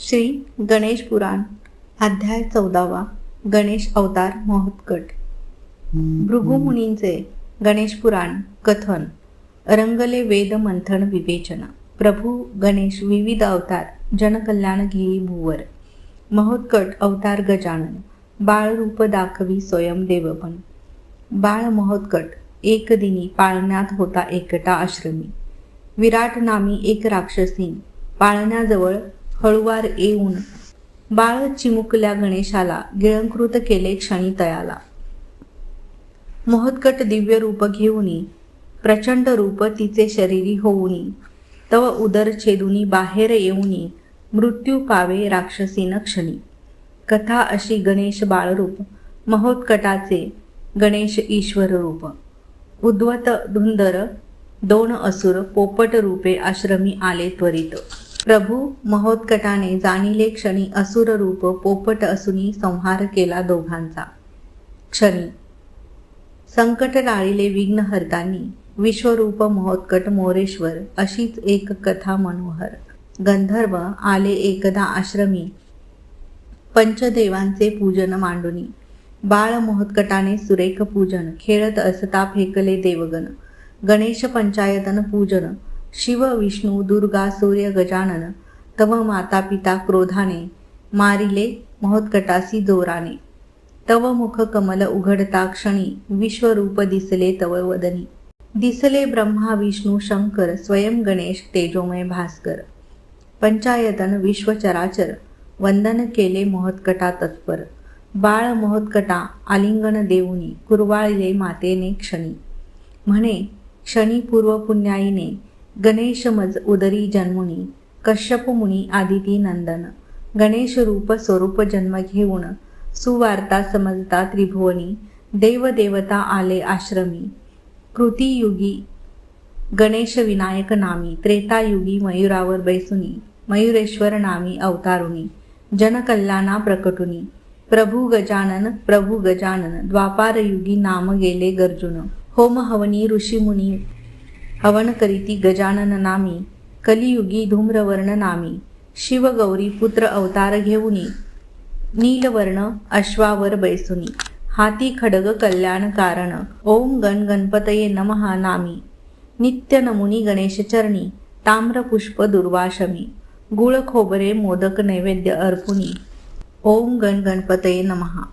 श्री गणेश पुराण अध्याय चौदावा गणेश अवतार महोत्कट. भृगुमुनींचे गणेश पुराण कथन रंगले वेद मंथन विवेचन. प्रभू गणेश विविध अवतार जनकल्याण घेई भूवर. महोत्कट अवतार गजानन बाळ रूप दाखवी स्वयं देवपण बाळ महोत्कट एक दिनी पाळण्यात होता एकटा आश्रमी. विराट नामी एक राक्षसी पाळण्याजवळ हळुवार येऊन बाळ चिमुकल्या गणेशाला गिळंकृत केले क्षणी तयाला. मोहत्कट दिव्य रूप घेऊनी प्रचंड रूप तिचे शरीरी होऊनी तव उदर छेदुनी बाहेर येऊनी मृत्यू पावे राक्षसीन क्षणी. कथा अशी गणेश बाळरूप महोत्कटाचे गणेश ईश्वर रूप. उद्वत धुंदर दोन असुर पोपट रूपे आश्रमी आले त्वरित. प्रभू महोत्कटाने जाणिले क्षणी असुर रूप पोपट असुनी संहार केला दोघांचा. क्षणी. संकट डाळीले विघ्न हरतानी विश्वरूप महोत्कट मोरेश्वर अशीच एक कथा मनोहर. गंधर्व आले एकदा आश्रमी. पंचदेवांचे पूजन मांडुनी. बाळ महोत्कटाने सुरेख पूजन खेळत असता फेकले देवगण. गणेश पंचायतन पूजन शिव विष्णू दुर्गा सूर्य गजानन तव माता पिता क्रोधाने मारिले महोत्कटासी जोराने. तव मुख कमल उघडता क्षणी विश्वरूप दिसले तव वदनी. दिसले ब्रह्मा विष्णू शंकर स्वयं गणेश तेजोमय भास्कर. पंचायतन विश्वचराचर वंदन केले महोत्कटा तत्पर. बाळ मोहत्कटा आलिंगन देऊनी कुरवाळले मातेने क्षणी. म्हणे क्षणी पूर्व गणेशमज गणेश मज उदरी जन्मुनी कश्यप मुनी आदिती नंदन गणेश रूप स्वरूप जन्म घेऊन सुवार्ता समजता त्रिभुवनी देवदेवता आले आश्रमी कृतियुगी गणेश विनायक नामी त्रेतायुगी मयुरावर बैसुनी मयुरेश्वर नामी अवतारुणी जनकल्याणा प्रकटुनी प्रभू गजानन प्रभू गजानन द्वापारयुगी नाम गेले गर्जुन होम हवनी ऋषीमुनी हवन करीती गजानन नामी कलियुगी धूम्रवर्ण नामी शिवगौरी पुत्र अवतार घेऊनी नीलवर्ण अश्वावर बैसुनी हाती खडग कल्याण कारण ओम गण गणपतये नमहा नामी नित्य नमुनी गणेश चरणी दुर्वाशमी गुळ खोबरे मोदक नैवेद्य अर्पुनी ओम गण गणपतये नमहा